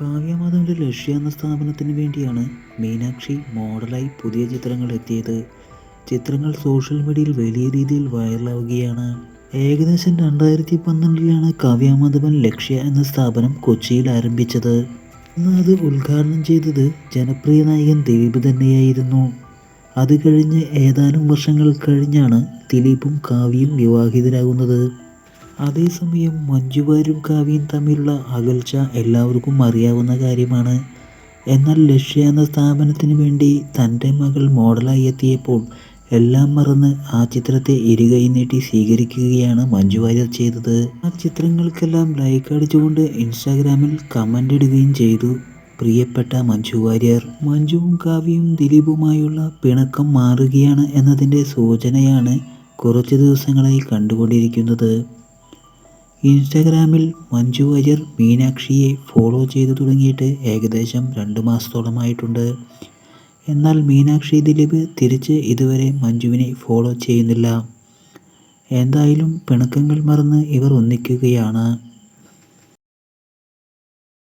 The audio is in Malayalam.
കാവ്യമാധവന്റെ ലക്ഷ്യ എന്ന സ്ഥാപനത്തിന് വേണ്ടിയാണ് മീനാക്ഷി മോഡലായി പുതിയ ചിത്രങ്ങൾ എത്തിയത്. ചിത്രങ്ങൾ സോഷ്യൽ മീഡിയയിൽ വലിയ രീതിയിൽ വൈറലാവുകയാണ്. ഏകദേശം രണ്ടായിരത്തി പന്ത്രണ്ടിലാണ് കാവ്യമാധവൻ ലക്ഷ്യ എന്ന സ്ഥാപനം കൊച്ചിയിൽ ആരംഭിച്ചത്. അന്ന് അത് ഉദ്ഘാടനം ചെയ്തത് ജനപ്രിയ നായകൻ ദിലീപ് തന്നെയായിരുന്നു. അത് കഴിഞ്ഞ് ഏതാനും വർഷങ്ങൾ കഴിഞ്ഞാണ് ദിലീപും കാവ്യയും വിവാഹിതരാകുന്നത്. അതേസമയം മഞ്ജുവാരും കാവ്യയും തമ്മിലുള്ള അകൽച്ച എല്ലാവർക്കും അറിയാവുന്ന കാര്യമാണ്. എന്നാൽ ലക്ഷ്യ എന്ന സ്ഥാപനത്തിന് വേണ്ടി തന്റെ മകൾ മോഡലായി എത്തിയപ്പോൾ എല്ലാം മറന്ന് ആ ചിത്രത്തെ ഇരുകൈ നീട്ടി സ്വീകരിക്കുകയാണ് മഞ്ജു വാര്യർ ചെയ്തത്. ആ ചിത്രങ്ങൾക്കെല്ലാം ലൈക്ക് അടിച്ചുകൊണ്ട് ഇൻസ്റ്റാഗ്രാമിൽ കമന്റ് ഇടുകയും ചെയ്തു. പ്രിയപ്പെട്ട മഞ്ജു വാര്യർ മഞ്ജുവും കാവ്യയും ദിലീപുമായുള്ള പിണക്കം മാറുകയാണ് എന്നതിന്റെ സൂചനയാണ് കുറച്ച് ദിവസങ്ങളായി കണ്ടുകൊണ്ടിരിക്കുന്നത്. ഇൻസ്റ്റാഗ്രാമിൽ മഞ്ജു അയ്യർ മീനാക്ഷിയെ ഫോളോ ചെയ്തു തുടങ്ങിയിട്ട് ഏകദേശം രണ്ട് മാസത്തോളമായിട്ടുണ്ട്. എന്നാൽ മീനാക്ഷി ദിലീപ് തിരിച്ച് ഇതുവരെ മഞ്ജുവിനെ ഫോളോ ചെയ്യുന്നില്ല. എന്തായാലും പിണക്കങ്ങൾ മറന്ന് ഇവർ ഒന്നിക്കുകയാണ്.